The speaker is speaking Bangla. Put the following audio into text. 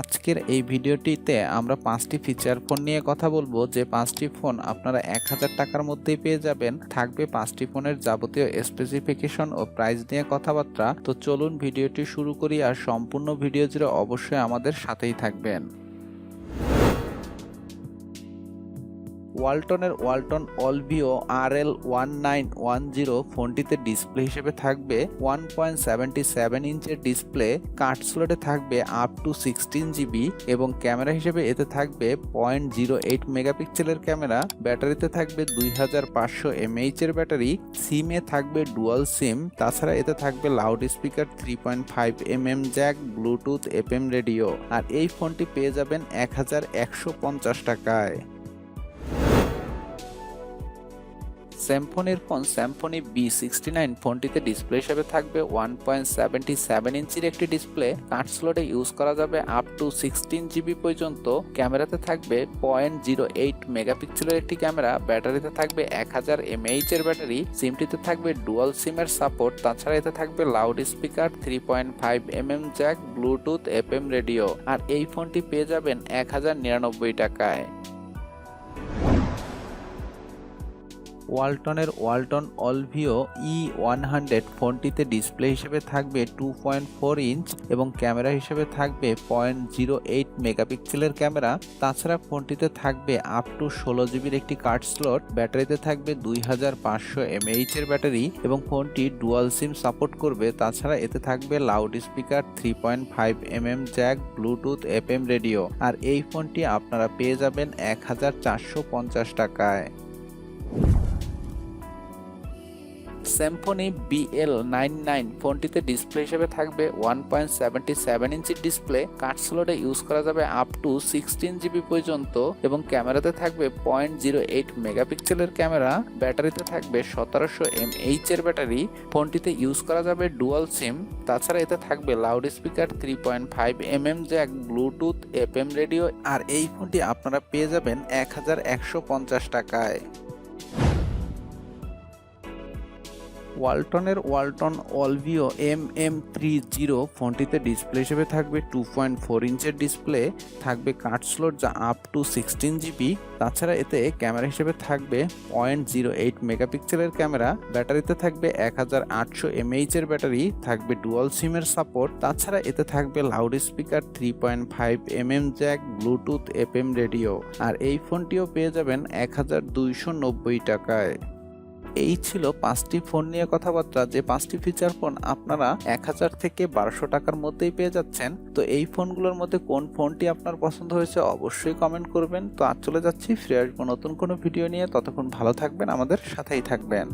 আজকের এই ভিডিওটিতে আমরা পাঁচটি ফিচার ফোন নিয়ে কথা বলব, যে পাঁচটি ফোন আপনারা এক হাজার টাকার মধ্যেই পেয়ে যাবেন। থাকবে পাঁচটি ফোনের যাবতীয় স্পেসিফিকেশন ও প্রাইস নিয়ে কথাবার্তা। তো চলুন ভিডিওটি শুরু করি আর সম্পূর্ণ ভিডিও জুড়ে অবশ্যই আমাদের সাথেই থাকবেন। ওয়ালটনের Walton Olvio R L one nine one zero ফোনটিতে ডিসপ্লে হিসেবে থাকবে। ওয়ান পয়েন্ট সেভেন্টি সেভেন ইঞ্চের ডিসপ্লে কার্ড স্লটে থাকবে আপ টু সিক্সটিন জিবি এবং ক্যামেরা হিসেবে এতে থাকবে পয়েন্ট জিরো এইট মেগাপিক্সেলের ক্যামেরা। ব্যাটারিতে থাকবে দুই হাজার পাঁচশো এমএইচ এর ব্যাটারি। সিমে থাকবে ডুয়াল সিম তাছাড়া এতে থাকবে loud speaker three point five M M jack Bluetooth FM radio আর এই ফোনটি পেয়ে যাবেন এক হাজার একশো পঞ্চাশ টাকায়। স্যামফোনের phone, Symphony B sixty nine ফোনটিতে ডিসপ্লে হিসেবে থাকবে ওয়ান পয়েন্ট সেভেন্টি সেভেন ইঞ্চির একটি ডিসপ্লে কার্ড স্লটে ইউজ করা যাবে আপ টু সিক্সটিন জিবি পর্যন্ত। ক্যামেরাতে থাকবে পয়েন্ট জিরো এইট মেগাপিক্সেলের একটি ক্যামেরা। ব্যাটারিতে থাকবে এক হাজার এমএইচ এর ব্যাটারি। সিমটিতে থাকবে ডুয়াল সিমের সাপোর্ট তাছাড়া এতে থাকবে loud speaker three point five M M jack Bluetooth F M radio আর এই ফোনটি পেয়ে যাবেন এক হাজার নিরানব্বই টাকায়। ওয়ালটনের Walton Olvio E one hundred ফোনটিতে ডিসপ্লে হিসেবে থাকবে টু পয়েন্ট ফোর ইঞ্চ এবং ক্যামেরা হিসেবে থাকবে পয়েন্ট জিরো এইট মেগাপিক্সেলের ক্যামেরা। তাছাড়া ফোনটিতে থাকবে আপ টু ষোলো জিবির একটি কার্ড স্লট ব্যাটারিতে থাকবে দুই হাজার পাঁচশো এমএইচ এর ব্যাটারি এবং ফোনটি ডুয়াল সিম সাপোর্ট করবে। তাছাড়া এতে থাকবে loud speaker three point five M M jack Bluetooth F M radio আর এই ফোনটি আপনারা পেয়ে যাবেন এক হাজার চারশো পঞ্চাশ টাকায়। স্যামফোনি বিএল নাইন নাইন ফোনটিতে ডিসপ্লে হিসেবে থাকবে ওয়ান পয়েন্ট সেভেন্টি সেভেন ইঞ্চির ডিসপ্লে কার্ড স্লটে ইউজ করা যাবে আপ টু সিক্সটিন জিবি পর্যন্ত এবং ক্যামেরাতে থাকবে পয়েন্ট জিরো এইট মেগাপিক্সেলের ক্যামেরা। ব্যাটারিতে থাকবে সতেরোশো এম এইচ এর ব্যাটারি। ফোনটিতে ইউজ করা যাবে ডুয়াল সিম তাছাড়া এতে থাকবে loud speaker three point five M M jack Bluetooth F M radio আর এই ফোনটি আপনারা পেয়ে যাবেন এক হাজার একশো পঞ্চাশ টাকায়। ওয়ালটনের Walton Olvio M M three zero ফোনটিতে ডিসপ্লে হিসেবে থাকবে, টু পয়েন্ট ফোর ইঞ্চের ডিসপ্লে, থাকবে কার্ড স্লট যা আপ টু সিক্সটিন জিবি তাছাড়া এতে ক্যামেরা হিসেবে থাকবে পয়েন্ট জিরো এইট মেগাপিক্সেলের ক্যামেরা, ব্যাটারিতে থাকবে এক হাজার আটশো এমএইচ এর ব্যাটারি, থাকবে ডুয়াল সিমের সাপোর্ট তাছাড়া এতে থাকবে loud speaker three point five M M jack Bluetooth F M radio আর এই ফোনটিও পেয়ে যাবেন এক হাজার দুইশো নব্বই টাকায়। এই ছিল পাঁচটি ফোন নিয়ে কথাবার্তা। যে পাঁচটি ফিচার ফোন আপনারা এক হাজার থেকে বারোশো টাকার মধ্যেই পেয়ে যাচ্ছেন। তো এই ফোনগুলোর মধ্যে কোন ফোনটি আপনার পছন্দ হয়েছে অবশ্যই কমেন্ট করবেন। তো আজ চলে যাচ্ছি ফিরে আসব নতুন কোনো ভিডিও নিয়ে। ততক্ষণ ভালো থাকবেন আমাদের সাথেই থাকবেন।